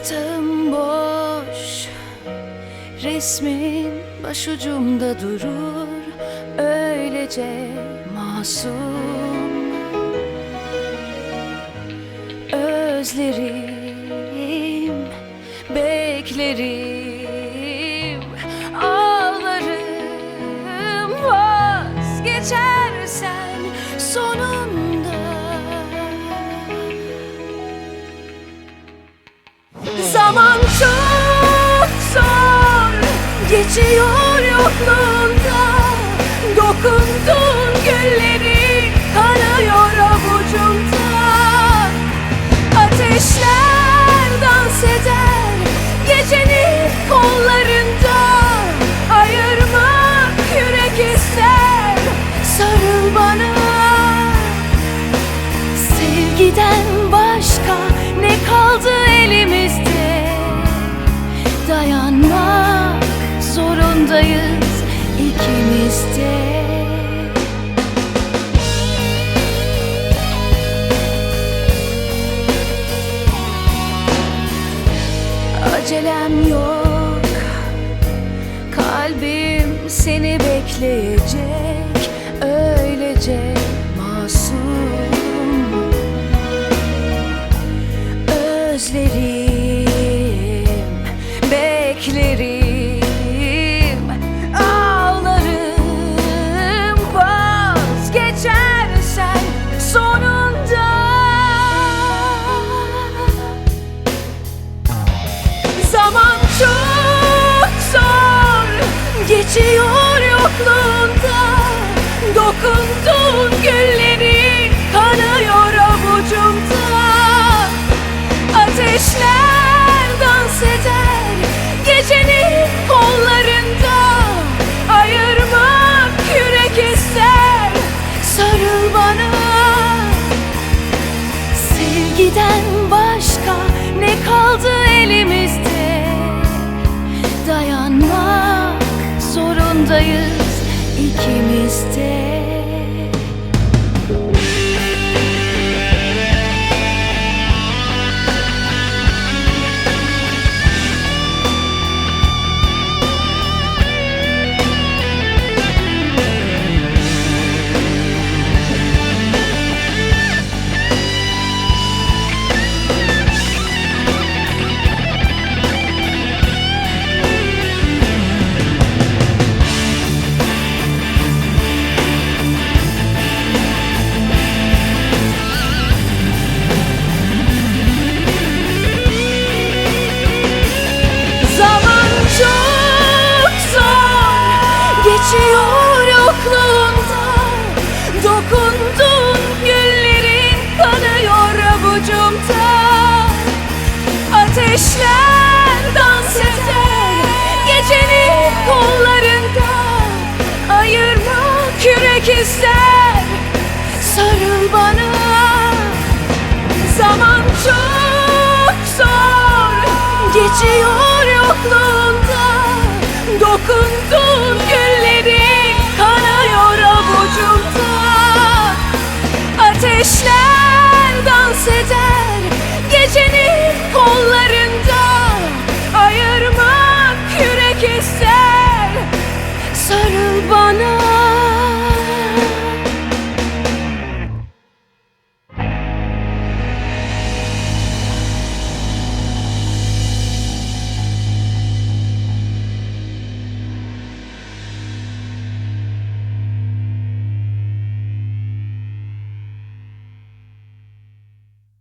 Yatağım boş Resmin başucumda durur Öylece masum. Özlerim Beklerim Geçiyor yokluğunda. Dokundun gülleri Kanıyor avucumda. Ateşler dans eder Gecenin kollarında. Ayırmak yürek ister Sarıl bana. Sevgiden başka ne kaldı elimizde? Dayanmak de. Acelem yok. Kalbim seni bekleyecek. Öylece Sevgiden başka ne kaldı elimizde? Dayanmak zorundayız ikimiz de Yokluğunda Dokundun güllerin kanıyor avucumda Ateşler dans eder Gecenin kollarında Ayırmak yürek ister. Sarıl bana Zaman çok zor. Geçiyor yokluğunda Dokundun gülleri Ateşler